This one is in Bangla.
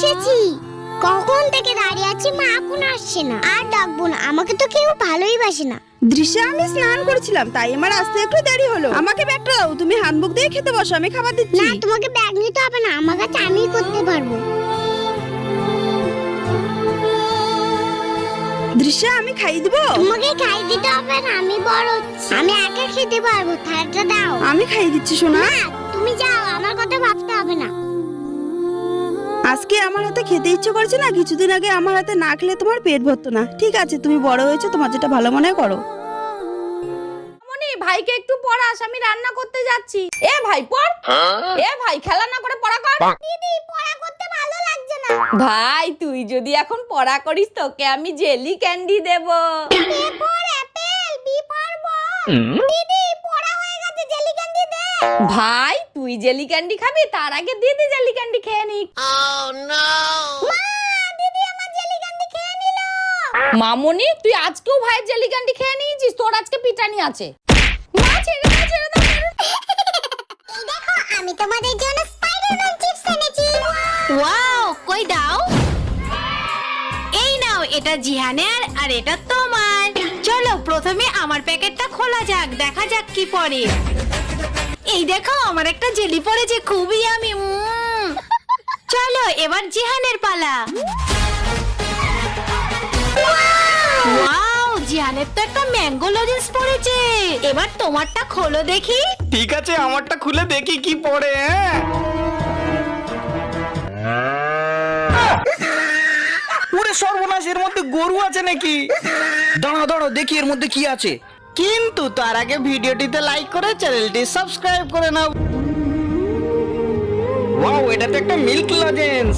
এসেছি। কখন থেকে দাঁড়িয়ে আছি মা এখন আসছে না। আর ডাকবো না আমাকে তো কেউ ভালোই বাসে না। দৃশ্যে আমি স্নান করেছিলাম তাই আমার আসতে একটু দেরি হলো। আমাকে ব্যাগটা দাও তুমি হানবুক দিয়ে খেতে বসো আমি খাবার দিচ্ছি। না তোমাকে ব্যাগ নিতে হবে না আমার কাছে আমিই করতে পারব। দৃশ্যে আমি খাইয়ে দিব? তোমাকে খাই দিতে হবে না আমি বড় হচ্ছি। আমি একা খেতে পারব থালাটা দাও। আমি খাইয়ে দিচ্ছি শোনা তুমি যাও আমার কথা ভাবতে হবে না। আজকে আমার হাতে খেতে ইচ্ছে করছে না কিছুদিন আগে আমার হাতে না খেলে তোমার পেট ভরতো না। ঠিক আছে তুমি বড় হয়েছো তোমার যেটা ভালো মনে করো। মনি ভাইকে একটু পড়াস আমি রান্না করতে যাচ্ছি। এ ভাই পড়। এ ভাই খেলা না করে পড়া কর। দিদি পড়া করতে ভালো লাগছে না। ভাই তুই যদি এখন পড়া করিস তোকে আমি jelly candy Dev. A for apple B for ball দিদি পড়া হয়ে গেছে জেলি ক্যান্ডি দে। ভাই তুই জেলি ক্যান্ডি খাবি তার আগে দিদি জেলি ক্যান্ডি খেয়ে নিক। মা দিদি আমার জেলি ক্যান্ডি খেয়ে নিল। মামনি তুই আজকেও ভাইয়ের জেলি ক্যান্ডি খেয়ে নিয়েছিস? তোর আজকে পিটানি আছে। মা ছেড়ে দাও ছেড়ে দাও। ছেড়ে দাও। এই দেখো আমি তোমাদের জন্য স্পাইডারম্যান চিপস এনেছি। ওয়াও কই দাও? এই নাও এটা জিহানের আর এটা তোমার। চলো প্রথমে আমার প্যাকেটটা খোলা যাক দেখা যাক কি পড়ে এই দেখো আমার একটা জেলি পড়েছে খুবই আমি চলো এবার জিহানের পালা। ওয়াও জিহানের তো একটা ম্যাঙ্গো লজেন্স পড়েছে। এবার তোমারটা খোলো দেখি। ঠিক আছে আমারটা খুলে দেখি কি পড়ে হ্যাঁ। ওরে সর্বনাশ এর মধ্যে গরু আছে নাকি? দাঁড়া দাঁড়া দেখি এর মধ্যে কি আছে। কিন্তু তার আগে ভিডিওটিতে লাইক করে চ্যানেলটি সাবস্ক্রাইব করে নাও। ওয়াও এটা তো একটা মিল্ক লজেন্স